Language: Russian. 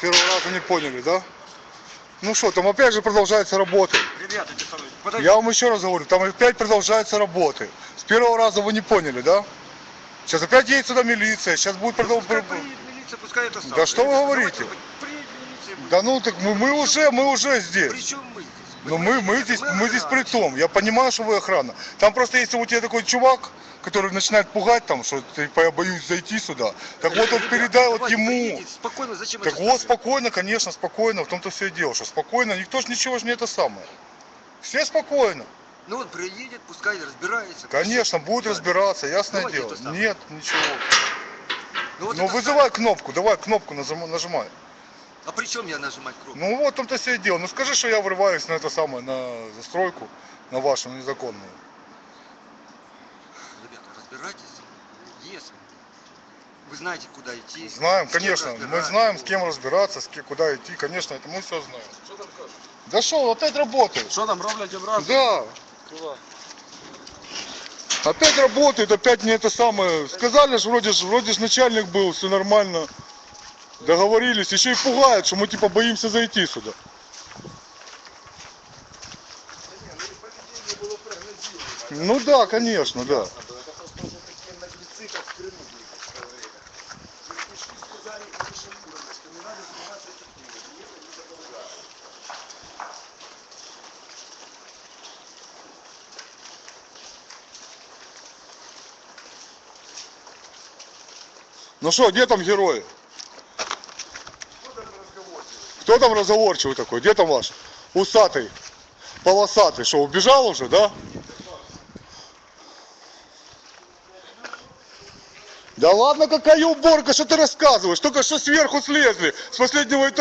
первого раза не поняли, да? Ну что, там опять же продолжается работа. Ребята, подожди. Я вам еще раз говорю, там опять продолжаются работы. С первого раза вы не поняли, да? Сейчас опять едет сюда милиция, сейчас будет Пускай продолжаться. пускай это. Да что вы говорите? Да ну так мы, мы уже, мы уже здесь. При чем мы? Но мы, мы здесь, мы здесь при том. Я понимаю, что вы охрана. Там просто если у тебя такой чувак, который начинает пугать там, что ты, я боюсь зайти сюда. Так вот, вот Ребята, передай вот ему. Спокойно, зачем Так вот, спокойно, конечно, спокойно, в том-то все и дело, что спокойно, никто ж ничего ж не это самое. Все спокойно. Ну он приедет, пускай разбирается. Конечно, будет разбираться, ясное дело. Нет, ничего. Ну, вот Ну это вызывай кнопку, давай кнопку нажимай. А при чем я нажимать кнопку? Ну вот в том-то все и дело. Ну скажи, что я врываюсь на это самое, на застройку, на вашу незаконную. Ребята, разбирайтесь. Если вы знаете, куда идти. Знаем, с кем конечно. Мы разбираться. знаем, с кем разбираться, с кем, куда идти. Конечно, это мы все знаем. Да что, опять работает. Що там роблять образу? Да. Опять работает, опять не это самое. Сказали же, вроде ж, вроде ж начальник был, все нормально. Договорились, еще и пугают, что мы типа боимся зайти сюда. Ну да, конечно, да. Ну что, где там герои? Кто там разговорчивый такой? Где там ваш? Усатый, полосатый. Что, убежал уже, да? Да ладно, какая уборка, что ты рассказываешь? Только что сверху слезли, с последнего этажа.